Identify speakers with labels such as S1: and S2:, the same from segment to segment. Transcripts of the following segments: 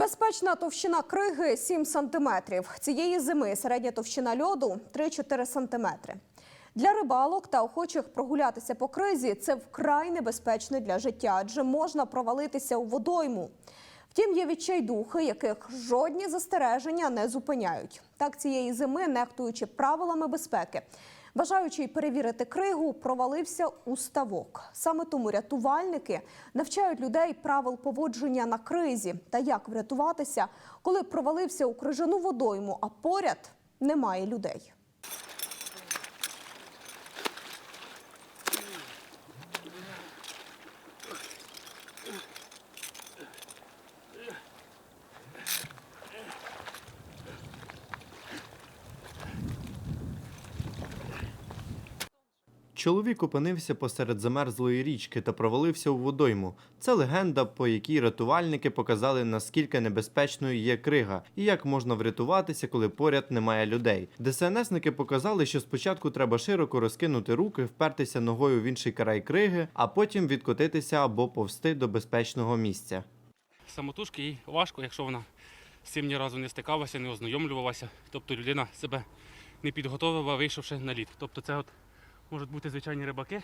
S1: Безпечна товщина криги 7 сантиметрів. Цієї зими середня товщина льоду 3-4 сантиметри. Для рибалок та охочих прогулятися по кризі це вкрай небезпечно для життя, адже можна провалитися у водойму. Втім, є відчайдухи, яких жодні застереження не зупиняють. Так цієї зими, нехтуючи правилами безпеки, бажаючи перевірити кригу, провалився у ставок. Саме тому рятувальники навчають людей правил поводження на кризі та як врятуватися, коли провалився у крижану водойму, а поряд немає людей.
S2: Чоловік опинився посеред замерзлої річки та провалився у водойму. Це легенда, по якій рятувальники показали, наскільки небезпечною є крига і як можна врятуватися, коли поряд немає людей. ДСНСники показали, що спочатку треба широко розкинути руки, впертися ногою в інший край криги, а потім відкотитися або повсти до безпечного місця.
S3: самотужки їй важко, якщо вона з цим ні разу не стикалася, не ознайомлювалася. Тобто людина себе не підготовила, вийшовши на лід. Тобто це от можуть бути звичайні рибаки,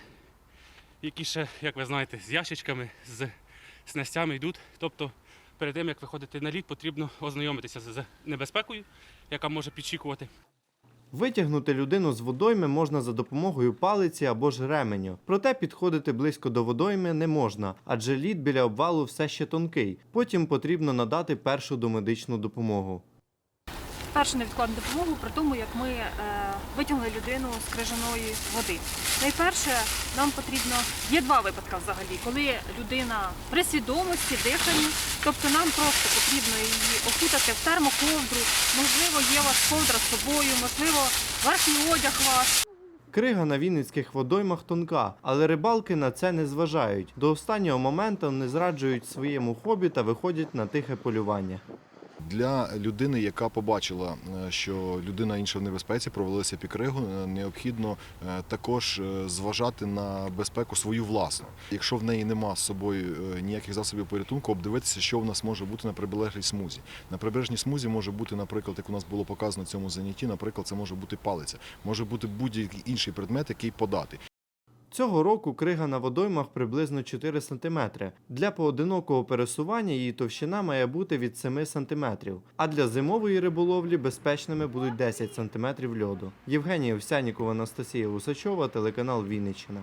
S3: які ще, як ви знаєте, з ящичками, з снастями йдуть. Тобто перед тим, як виходити на лід, потрібно ознайомитися з небезпекою, яка може підчікувати.
S2: Витягнути людину з водойми можна за допомогою палиці або ж ременю. Проте підходити близько до водойми не можна, адже лід біля обвалу все ще тонкий. Потім потрібно надати першу домедичну допомогу.
S4: Першу невідкладну допомогу при тому, як ми е, витягнули людину з крижаної води. Найперше, нам потрібно є два випадки взагалі, коли людина при свідомості, диханні, тобто нам просто потрібно її окутати в термоковдру, можливо, є у вас ковдра з собою, можливо, верхній одяг ваш.
S2: Крига на вінницьких водоймах тонка, але рибалки на це не зважають. До останнього моменту не зраджують своєму хобі та виходять на тихе полювання.
S5: Для людини, яка побачила, е, що людина інша в небезпеці, провалилася під кригу, е, необхідно е, також зважати на безпеку свою власну. Якщо в неї нема з собою ніяких засобів порятунку, обдивитися, що в нас може бути на прибережній смузі. На прибережній смузі може бути, наприклад, як у нас було показано в цьому занятті, наприклад, це може бути палиця, може бути будь-який інший предмет, який подати.
S2: Цього року крига на водоймах приблизно 4 см. Для поодинокого пересування її товщина має бути від 7 см, а для зимової риболовлі безпечними будуть 10 см льоду. Євгенія Овсянікова, Анастасія Усачова, телеканал Вінниччина.